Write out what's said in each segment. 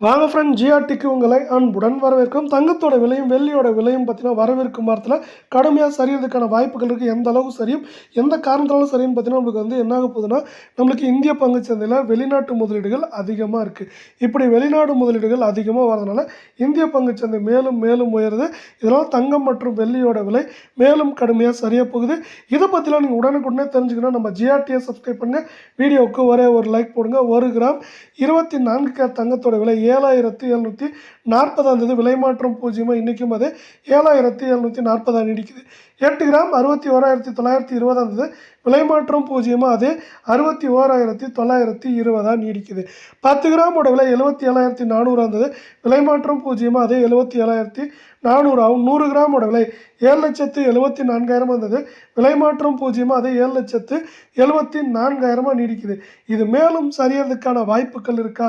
வாங்க ஃப்ரெண்ட் ஜிஆர்டிக்கு உங்களை அன்புடன் வரவேற்கும் தங்கத்தோட விலையும் வெள்ளியோட விலையும் பார்த்தீங்கன்னா வரவேற்கும் வாரத்தில் கடுமையாக சரியறதுக்கான வாய்ப்புகள் இருக்குது எந்த அளவுக்கு சரியும் எந்த காரணத்தாலும் சரின்னு பார்த்தீங்கன்னா நம்மளுக்கு வந்து என்ன ஆக போகுதுன்னா நம்மளுக்கு இந்திய பங்குச் சந்தையில் வெளிநாட்டு முதலீடுகள் அதிகமாக இருக்குது இப்படி வெளிநாடு முதலீடுகள் அதிகமாக வரதுனால இந்திய பங்குச் சந்தை மேலும் மேலும் உயருது. இதனால் தங்கம் மற்றும் வெள்ளியோட விலை மேலும் கடுமையாக சரியாக போகுது. இதை பற்றிலாம் நீங்கள் உடனுக்குடனே தெரிஞ்சுக்கணும் நம்ம ஜிஆர்டியை சப்ஸ்கிரைப் பண்ணுங்கள் வீடியோவுக்கு ஒரே ஒரு லைக் போடுங்க. ஒரு கிராம் இருபத்தி நான்கு தங்கத்தோட விலை ஏழாயிரத்தி எழுநூற்றி நாற்பதாம் தேதி விலை மாற்றம் பூஜ்ஜியமாக இன்றைக்கும் அது ஏழாயிரத்தி எழுநூற்றி நாற்பதாக நீடிக்குது எட்டு கிராம் அறுபத்தி ஓராயிரத்தி தொள்ளாயிரத்தி இருபதாம் தேதி விலை மாற்றம் பூஜ்ஜியமாக அது அறுபத்தி ஓராயிரத்தி தொள்ளாயிரத்தி இருபதாக நீடிக்குது. பத்து கிராமோட விலை எழுபத்தி ஏழாயிரத்தி நானூறாம் தேதி விலை மாற்றம் பூஜ்ஜியமாக அது எழுபத்தி ஏழாயிரத்தி நானூறாகவும் நூறு கிராமோட விலை ஏழு லட்சத்து எழுபத்தி நான்காயிரமாக இருந்தது. விலை மாற்றம் பூஜ்ஜியமாக அது ஏழு லட்சத்து எழுபத்தி நான்காயிரமாக நீடிக்குது. இது மேலும் சரியறதுக்கான வாய்ப்புகள் இருக்கா?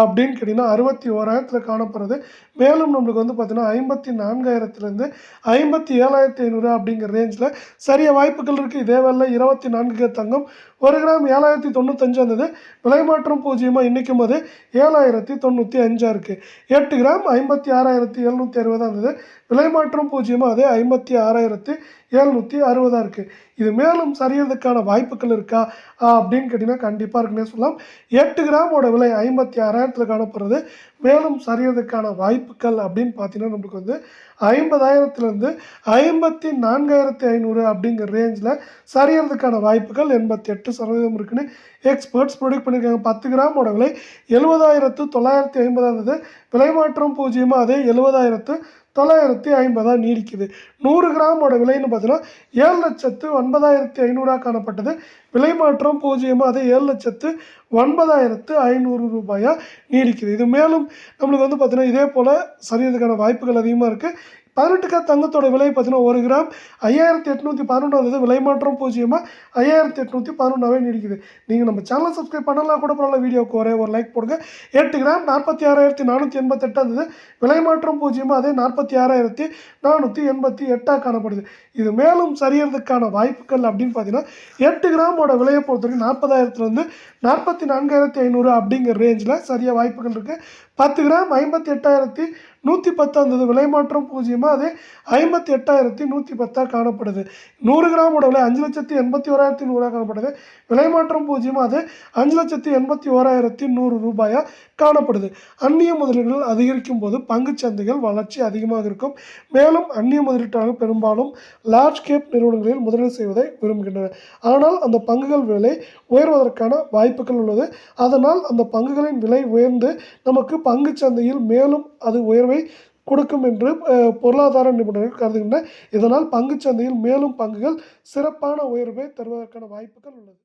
அப்படின்னு கேட்டிங்கன்னா அறுபத்தி ஓராயிரத்தில் காணப்படுறது. மேலும் நம்மளுக்கு வந்து பார்த்திங்கன்னா ஐம்பத்தி நான்காயிரத்துலேருந்து ஐம்பத்தி ஏழாயிரத்தி ஐநூறு அப்படிங்கிற ரேஞ்சில் சரிய வாய்ப்புகள் இருக்குது இதே வேலை இருபத்தி நான்கு தங்கம். ஒரு கிராம் ஏழாயிரத்தி தொண்ணூத்தஞ்சு வந்தது. விலை மாற்றம் பூஜ்ஜியமாக இன்றைக்கும் அது ஏழாயிரத்தி தொண்ணூற்றி அஞ்சாக இருக்குது எட்டு கிராம் ஐம்பத்தி ஆறாயிரத்தி எழுநூற்றி அறுபதாக இருந்தது. விலை மாற்றம் பூஜ்ஜியமாக அதே ஐம்பத்தி ஆறாயிரத்தி ஏழ்நூற்றி அறுபதாக இருக்குது இது மேலும் சரியறதுக்கான வாய்ப்புகள் இருக்கா? அப்படின்னு கேட்டிங்கன்னா கண்டிப்பாக இருக்குன்னே சொல்லலாம். எட்டு கிராமோட விலை ஐம்பத்தி ஆறாயிரத்தில் காணப்படுறது. மேலும் சரியறதுக்கான வாய்ப்புகள் அப்படின்னு பார்த்தீங்கன்னா நம்மளுக்கு வந்து ஐம்பதாயிரத்துலேருந்து ஐம்பத்தி நான்காயிரத்தி ஐநூறு அப்படிங்கிற ரேஞ்சில் சரியறதுக்கான வாய்ப்புகள் எண்பத்தி எட்டு சதவீதம் இருக்குன்னு எக்ஸ்பர்ட்ஸ் ப்ரொடியூட் பண்ணியிருக்காங்க பத்து கிராமோட விலை எழுபதாயிரத்து தொள்ளாயிரத்தி ஐம்பதாக இருந்தது விலை மாற்றம் பூஜ்ஜியமாக அதே எழுபதாயிரத்து தொள்ளாயிரத்தி ஐம்பதாக நீடிக்குது. நூறு கிராமோட விலைன்னு பார்த்தீங்கன்னா ஏழு லட்சத்து ஒன்பதாயிரத்தி ஐநூறாக காணப்பட்டது. விலை மாற்றம் பூஜ்ஜியமாக அதே ஏழு லட்சத்து ஒன்பதாயிரத்து ஐநூறு ரூபாயாக நீடிக்குது. இது மேலும் நம்மளுக்கு வந்து பார்த்திங்கன்னா இதே போல் சரியறதுக்கான வாய்ப்புகள் அதிகமாக இருக்குது பதினெட்டு கிராம் தங்கத்தோட விலை பார்த்தீங்கன்னா ஒரு கிராம். ஐயாயிரத்தி எட்நூற்றி பதினொன்று வந்தது விலை மாற்றம் பூஜ்ஜியமாக ஐயாயிரத்தி எட்நூற்றி பதினொன்றாவே நீடிக்குது. நீங்கள் நம்ம சேனலை சப்ஸ்கிரைப் பண்ணலாம் கூட பரவாயில்ல வீடியோக்கு ஒரே ஒரு லைக் போடுங்க. எட்டு கிராம் நாற்பத்தி ஆறாயிரத்தி நானூற்றி எண்பத்தெட்டு இருந்தது விலை மாற்றம் பூஜ்ஜியமாக அதே நாற்பத்தி ஆறாயிரத்தி நானூற்றி எண்பத்தி எட்டாக காணப்படுது. இது மேலும் சரியறதுக்கான வாய்ப்புகள் அப்படின்னு பார்த்தீங்கன்னா எட்டு கிராமோட விலையை பொறுத்த வரைக்கும் நாற்பதாயிரத்துலேருந்து நாற்பத்தி நான்காயிரத்தி ஐநூறு அப்படிங்கிற ரேஞ்சில் சரியாக வாய்ப்புகள் இருக்குது பத்து கிராம் ஐம்பத்தி எட்டாயிரத்தி நூற்றி பத்தாக இருந்தது விலை மாற்றம் பூஜ்ஜியமாக அது ஐம்பத்தி எட்டாயிரத்தி நூற்றி பத்தாக காணப்படுது. நூறு கிராமோட விலை அஞ்சு லட்சத்தி எண்பத்தி ஓராயிரத்தி நூறாக காணப்படுது. விலை மாற்றம் பூஜ்ஜியமாக அது அஞ்சு லட்சத்தி எண்பத்தி ஓராயிரத்தி நூறு ரூபாயாக காணப்படுது. அந்நிய முதலீடுகள் அதிகரிக்கும் போது பங்குச் சந்தைகள் வளர்ச்சி அதிகமாக இருக்கும். மேலும் அந்நிய முதலீட்டாளர்கள் பெரும்பாலும் லார்ஜ் கேப் நிறுவனங்களில் முதலீடு செய்வதை விரும்புகின்றனர். ஆனால் அந்த பங்குகள் விலை உயர்வதற்கான வாய்ப்புகள் உள்ளது. அதனால் அந்த பங்குகளின் விலை உயர்ந்து நமக்கு பங்குச் சந்தையில் மேலும் அது உயர்வை கொடுக்கும் என்று பொருளாதார நிபுணர்கள் கருதுகின்றனர். இதனால் பங்குச்சந்தையில் மேலும் பங்குகள் சிறப்பான உயர்வை தருவதற்கான வாய்ப்புகள் உள்ளது.